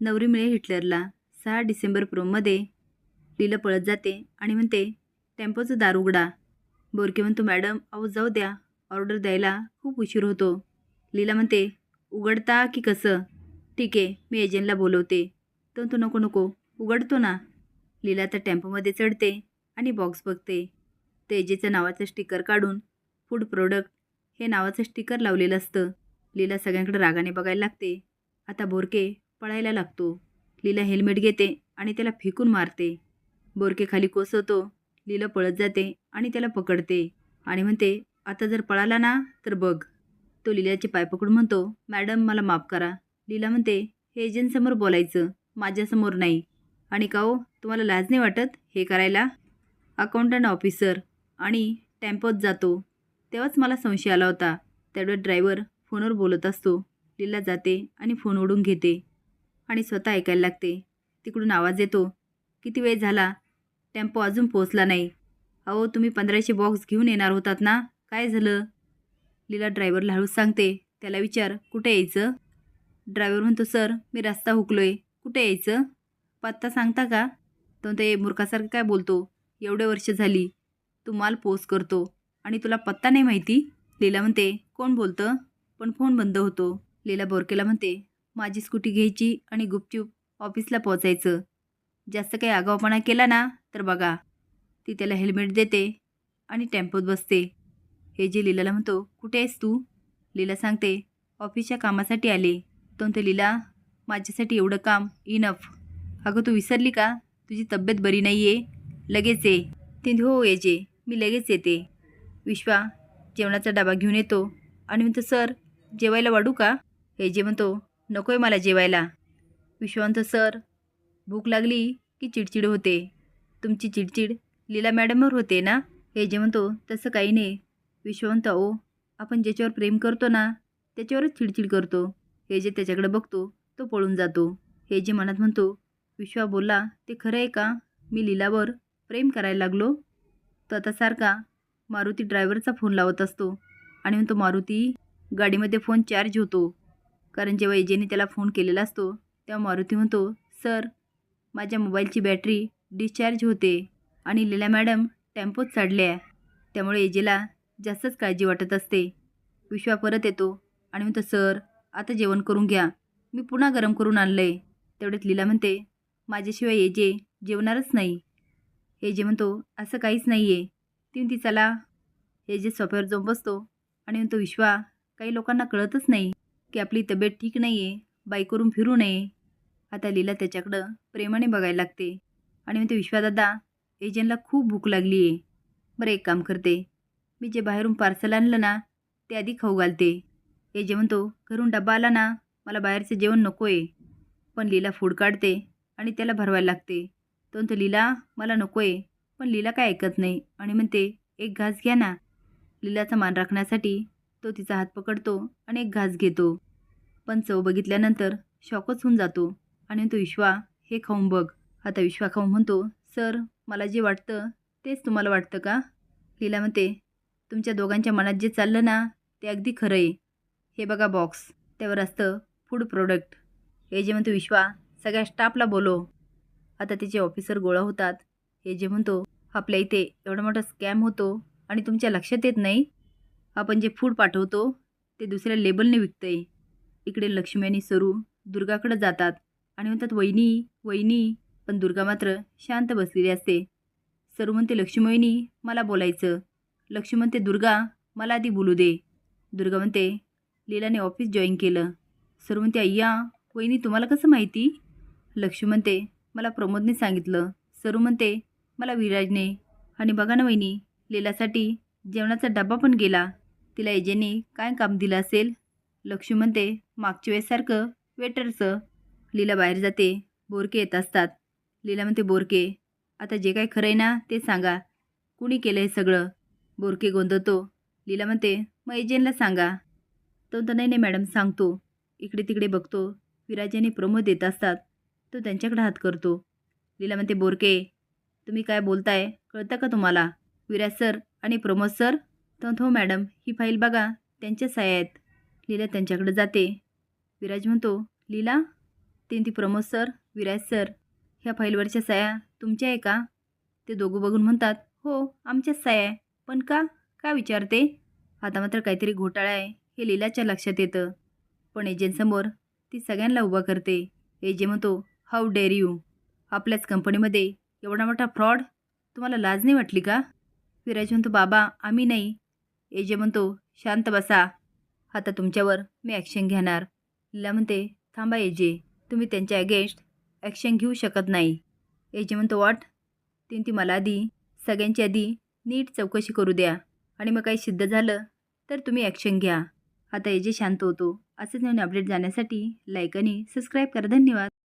नवरी मिळे हिटलरला. सहा डिसेंबर प्रोममध्ये लीला पळत जाते आणि म्हणते टेम्पोचं दार उघडा. बोरके म्हणतो मॅडम अहो जाऊ द्या. ऑर्डर द्यायला खूप उशीर होतो. लीला म्हणते उघडता की कसं? ठीक आहे मी एजंटला बोलवते. तर तो नको नको. उघडतो ना. लीला तर टेम्पोमध्ये चढते आणि बॉक्स बघते. तेजेचं नावाचं स्टिकर काढून फूड प्रोडक्ट हे नावाचं स्टिकर लावलेलं असतं. लीला सगळ्यांकडे रागाने बघायला लागते. आता बोरके पळायला लागतो. लीला हेल्मेट घेते आणि त्याला फेकून मारते. बोरके खाली कोसवतो लीला पळत जाते आणि त्याला पकडते आणि म्हणते आता जर पळाला ना तर बघ. तो लीलाचे पाय पकडून म्हणतो मॅडम मला माफ करा. लीला म्हणते हे एजंटसमोर बोलायचं माझ्यासमोर नाही. आणि का हो तुम्हाला लाज नाही वाटत हे करायला? Accountant officer. आणि टेम्पोत जातो. तेव्हाच मला संशय आला होता. त्यावेळेस ड्रायव्हर फोनवर बोलत असतो. लीला जाते आणि फोन ओढून घेते. आणि स्वतः ऐकायला लागते. तिकडून आवाज येतो किती वेळ झाला? टेम्पो अजून पोहोचला नाही. अहो तुम्ही पंधराशे बॉक्स घेऊन येणार होतात ना? काय झालं? लीला ड्रायव्हरला हळूच सांगते त्याला विचार कुठे यायचं? ड्रायव्हर म्हणतो सर मी रस्ता हुकलोय. कुठे यायचं? पत्ता सांगता का? तो ते मूर्खासारखं काय बोलतो? एवढे वर्ष झाली. तू माल पोस्ट करतो. आणि तुला पत्ता नाही माहिती? लीला म्हणते कोण बोलतं? पण फोन बंद होतो. लीला बोरकेला म्हणते माझी स्कूटी घ्यायची आणि गुपचूप ऑफिसला पोचायचं जास्त काही आगाऊपणा केला ना तर बघा. ती त्याला हेल्मेट देते आणि टेम्पोत बसते. हे जे लीलाला म्हणतो कुठे आहेस तू? लीला सांगते ऑफिसच्या कामासाठी आले. तो ते लीला माझ्यासाठी एवढं काम इनफ अगं तू विसरली का? तुझी तब्येत बरी नाही आहे लगेच ये. ते हो येजे मी लगेच येते. विश्वा जेवणाचा डबा घेऊन येतो आणि म्हणतो सर जेवायला वाढू का? हे जे म्हणतो नको आहे मला जेवायला. विश्वांत सर भूक लागली की चिडचिड होते. तुमची चिडचिड लीला मॅडमवर होते ना? हे जे म्हणतो तसं काही नाही. विश्वा ओ आपण ज्याच्यावर प्रेम करतो ना त्याच्यावरच चिडचिड करतो. हे जे त्याच्याकडे बघतो तो पळून जातो. हे जे मनात म्हणतो विश्वा बोलला ते खरं आहे का? मी लीलावर प्रेम करायला लागलो? तो आता सारखा मारुती ड्रायव्हरचा फोन लावत असतो आणि म्हणतो मारुती गाडीमध्ये फोन चार्ज होतो. कारण जेव्हा एजेने त्याला फोन केलेला असतो तेव्हा मारुती म्हणतो सर माझ्या मोबाईलची बॅटरी डिस्चार्ज होते आणि लीला मॅडम टेम्पोत चढल्या त्यामुळे एजेला जास्तच काळजी वाटत असते. विश्वा परत येतो आणि म्हणतो सर आता जेवण करून घ्या. मी पुन्हा गरम करून आणलं आहे तेवढ्यात लीला म्हणते माझ्याशिवाय एजे जेवणारच नाही. हे जे म्हणतो असं काहीच नाही आहे ती ती चला. हे जे सोफ्यावर जाऊन बसतो आणि म्हणतो विश्वा काही लोकांना कळतच नाही. की आपली तब्येत ठीक नाही आहे बाईकवरून फिरू नये. आता लीला त्याच्याकडं प्रेमाने बघायला लागते. आणि म्हणते विश्वादादा एजंटला खूप भूक लागली आहे बरं एक काम करते. मी जे बाहेरून पार्सल आणलं ना ते आधी खाऊ घालते. हे जेवण म्हणतो घरून डबा आला ना मला बाहेरचं जेवण नको आहे पण लीला फूड काढते आणि त्याला भरवायला लागते. तो म्हणतो लीला मला नको आहे पण लीला काय ऐकत नाही. आणि म्हणते एक घास घ्या ना. लीलाचा मान राखण्यासाठी तो तिचा हात पकडतो आणि एक घास घेतो. पण चव बघितल्यानंतर शॉकच होऊन जातो. आणि तो विश्वा हे खाऊन बघ. आता विश्वा खाऊन म्हणतो सर मला जे वाटतं तेच तुम्हाला वाटतं का? लीला म्हणते तुमच्या दोघांच्या मनात जे चाललं ना ते अगदी खरं आहे. हे बघा बॉक्स त्यावर असतं फूड प्रोडक्ट हे जे म्हणतो विश्वा सगळ्या स्टाफला बोलो आता तिचे ऑफिसर गोळा होतात हे जे म्हणतो आपल्या इथे एवढा मोठा स्कॅम होतो आणि तुमच्या लक्षात येत नाही? आपण जे फूड पाठवतो ते दुसऱ्या लेबलने विकतं आहे इकडे लक्ष्मी आणि सरू दुर्गाकडे जातात आणि म्हणतात वहिनी वहिनी. पण दुर्गा मात्र शांत बसलेली असते. सरू म्हणते लक्ष्मी वहिनी मला बोलायचं. लक्ष्मी म्हणते दुर्गा मला आधी बोलू दे. दुर्गा म्हणते लीलाने ऑफिस जॉईन केलं. सरू म्हणते अय्या वहिनी तुम्हाला कसं माहिती? लक्ष्मी म्हणते मला प्रमोदने सांगितलं. सरू म्हणते मला विराजने. आणि बघा ना वहिनी लीलासाठी जेवणाचा डबा पण गेला. तिला एजेने काय काम दिलं असेल? लक्ष्मी म्हणते मागच्या वेळेसारखं वेटरचं लीला बाहेर जाते बोरके येत असतात. लीला म्हणते बोरके आता जे काय खरं आहे ना ते सांगा. कुणी केलं हे सगळं? बोरके गोंधतो लीला म्हणते मग एजंटला सांगा. तो तर नाही नाही मॅडम सांगतो. इकडे तिकडे बघतो. विराजाने प्रमोद येत असतात. तो त्यांच्याकडे हात करतो. लीला म्हणते बोरके तुम्ही काय बोलताय? कळतं का तुम्हाला? विराज सर आणि प्रमोद सर? तो हो मॅडम ही फाईल बघा. त्यांच्या सह्या आहेत. लीला त्यांच्याकडे जाते. विराज म्हणतो लीला तीन ती प्रमोद सर विराज सर ह्या फाईलवरच्या साया तुमच्या आहे का? ते दोघं बघून म्हणतात हो आमच्याच सह्या आहे. पण का? का विचारते? आता मात्र काहीतरी घोटाळा आहे हे लीलाच्या लक्षात येतं. पण एजंटसमोर ती सगळ्यांना उभा करते. एजे म्हणतो हाऊ डेअर यू? आपल्याच कंपनीमध्ये एवढा मोठा फ्रॉड? तुम्हाला लाज नाही वाटली का? विराज म्हणतो बाबा आम्ही नाही. एजे म्हणतो शांत बसा. आता तुमच्यावर मी ॲक्शन घेणार. लीला म्हणते थांबा एजे तुम्ही त्यांच्या अगेन्स्ट ॲक्शन घेऊ शकत नाही. एजे म्हणतो वाट तीन ती मला आधी सगळ्यांची आधी नीट चौकशी करू द्या. आणि मग काही सिद्ध झालं तर तुम्ही ॲक्शन घ्या. आता एजे शांत होतो. असेच नवीन अपडेट जाण्यासाठी लाईक आणि सबस्क्राईब करा. धन्यवाद.